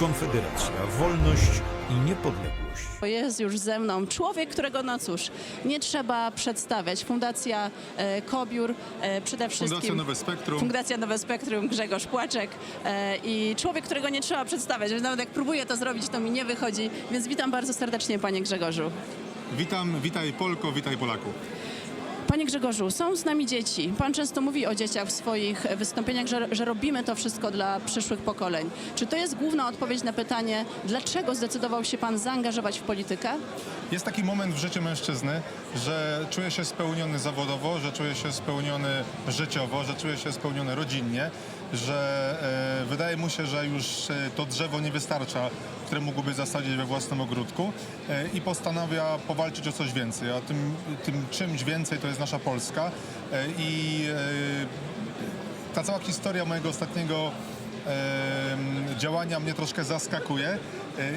Konfederacja, wolność i niepodległość. Jest już ze mną człowiek, którego no cóż, nie trzeba przedstawiać. Fundacja e, Kobiór, e, przede wszystkim... Fundacja Nowe Spektrum. Fundacja Nowe Spektrum, Grzegorz Płaczek e, i człowiek, którego nie trzeba przedstawiać. Nawet jak próbuję to zrobić, to mi nie wychodzi, więc witam bardzo serdecznie panie Grzegorzu. Witam, witaj Polko, witaj Polaku. Panie Grzegorzu, są z nami dzieci. Pan często mówi o dzieciach w swoich wystąpieniach, że, że robimy to wszystko dla przyszłych pokoleń. Czy to jest główna odpowiedź na pytanie, dlaczego zdecydował się pan zaangażować w politykę? Jest taki moment w życiu mężczyzny, że czuje się spełniony zawodowo, że czuje się spełniony życiowo, że czuje się spełniony rodzinnie, że e, wydaje mu się, że już e, to drzewo nie wystarcza, które mógłby zasadzić we własnym ogródku e, i postanawia powalczyć o coś więcej. A tym, tym czymś więcej to jest nasza Polska e, i e, ta cała historia mojego ostatniego em, działania mnie troszkę zaskakuje e,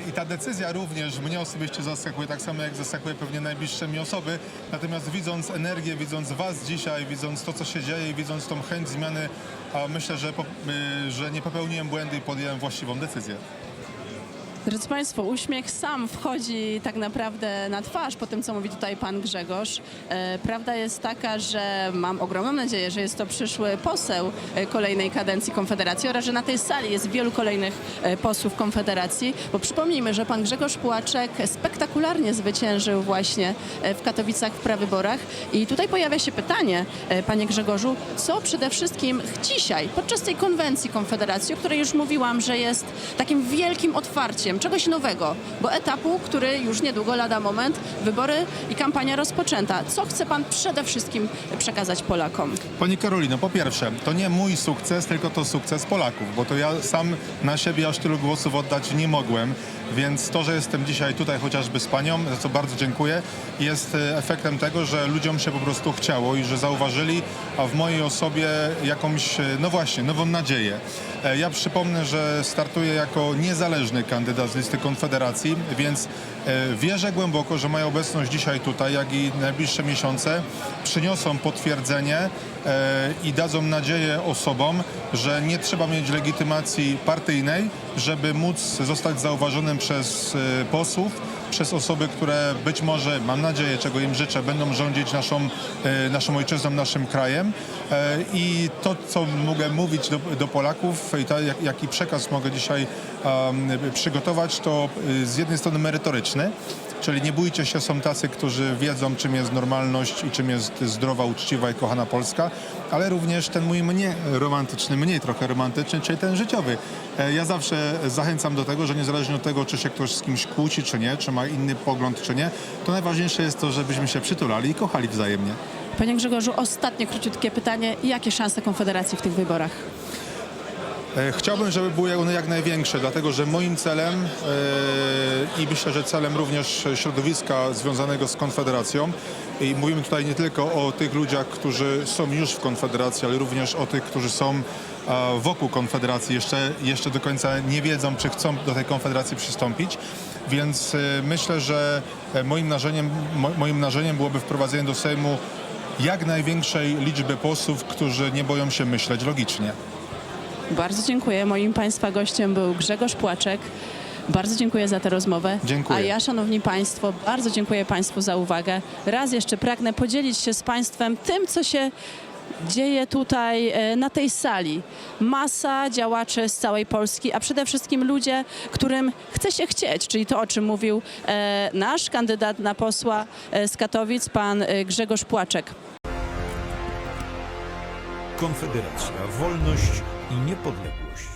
i ta decyzja również mnie osobiście zaskakuje, tak samo jak zaskakuje pewnie najbliższe mi osoby. Natomiast widząc energię, widząc Was dzisiaj, widząc to, co się dzieje i widząc tą chęć zmiany, myślę, że, y, że nie popełniłem błędu i podjąłem właściwą decyzję. Drodzy Państwo, uśmiech sam wchodzi tak naprawdę na twarz po tym, co mówi tutaj Pan Grzegorz. E, prawda jest taka, że mam ogromną nadzieję, że jest to przyszły poseł e, kolejnej kadencji Konfederacji oraz, że na tej sali jest wielu kolejnych e, posłów Konfederacji, bo przypomnijmy, że Pan Grzegorz Płaczek spektakularnie zwyciężył właśnie w Katowicach w prawyborach i tutaj pojawia się pytanie, Panie Grzegorzu, co przede wszystkim dzisiaj, podczas tej konwencji Konfederacji, o której już mówiłam, że jest takim wielkim otwarciem czegoś nowego, bo etapu, który już niedługo, lada moment, wybory i kampania rozpoczęta. Co chce Pan przede wszystkim przekazać Polakom? Pani Karolino, po pierwsze, to nie mój sukces, tylko to sukces Polaków, bo to ja sam na siebie aż tylu głosów oddać nie mogłem, więc to, że jestem dzisiaj tutaj chociażby z panią, za co bardzo dziękuję, jest e, efektem tego, że ludziom się po prostu chciało i że zauważyli a w mojej osobie jakąś, e, no właśnie, nową nadzieję. E, Ja przypomnę, że startuję jako niezależny kandydat z listy Konfederacji, więc e, wierzę głęboko, że moja obecność dzisiaj tutaj, jak i najbliższe miesiące przyniosą potwierdzenie e, i dadzą nadzieję osobom, że nie trzeba mieć legitymacji partyjnej, żeby móc zostać zauważonym przez e, posłów, przez osoby, które być może, mam nadzieję, czego im życzę, będą rządzić naszą, e, naszą ojczyzną, naszym krajem. E, I to, co mogę mówić do, do Polaków i to, jak, jaki przekaz mogę dzisiaj em, przygotować, to z jednej strony merytoryczny, Czyli nie bójcie się, są tacy, którzy wiedzą, czym jest normalność i czym jest zdrowa, uczciwa i kochana Polska, ale również ten mój mniej romantyczny, mniej trochę romantyczny, czyli ten życiowy. Ja zawsze zachęcam do tego, że niezależnie od tego, czy się ktoś z kimś kłóci, czy nie, czy ma inny pogląd, czy nie, to najważniejsze jest to, żebyśmy się przytulali i kochali wzajemnie. Panie Grzegorzu, ostatnie króciutkie pytanie. Jakie szanse Konfederacji w tych wyborach? E, Chciałbym, żeby były one jak największe, dlatego że moim celem e, i myślę, że celem również środowiska związanego z Konfederacją i mówimy tutaj nie tylko o tych ludziach, którzy są już w Konfederacji, ale również o tych, którzy są e, wokół Konfederacji, jeszcze, jeszcze do końca nie wiedzą, czy chcą do tej Konfederacji przystąpić. Więc myślę, że moim mo, moim marzeniem byłoby wprowadzenie do Sejmu jak największej liczby posłów, którzy nie boją się myśleć logicznie. Bardzo dziękuję. Moim Państwa gościem był Grzegorz Płaczek. Bardzo dziękuję za tę rozmowę. Dziękuję. A ja, Szanowni Państwo, bardzo dziękuję Państwu za uwagę. Raz jeszcze pragnę podzielić się z Państwem tym, co się dzieje tutaj e, na tej sali. Masa działaczy z całej Polski, a przede wszystkim ludzie, którym chce się chcieć, czyli to, o czym mówił e, nasz kandydat na posła e, z Katowic, pan Grzegorz Płaczek. Konfederacja, wolność i niepodległość.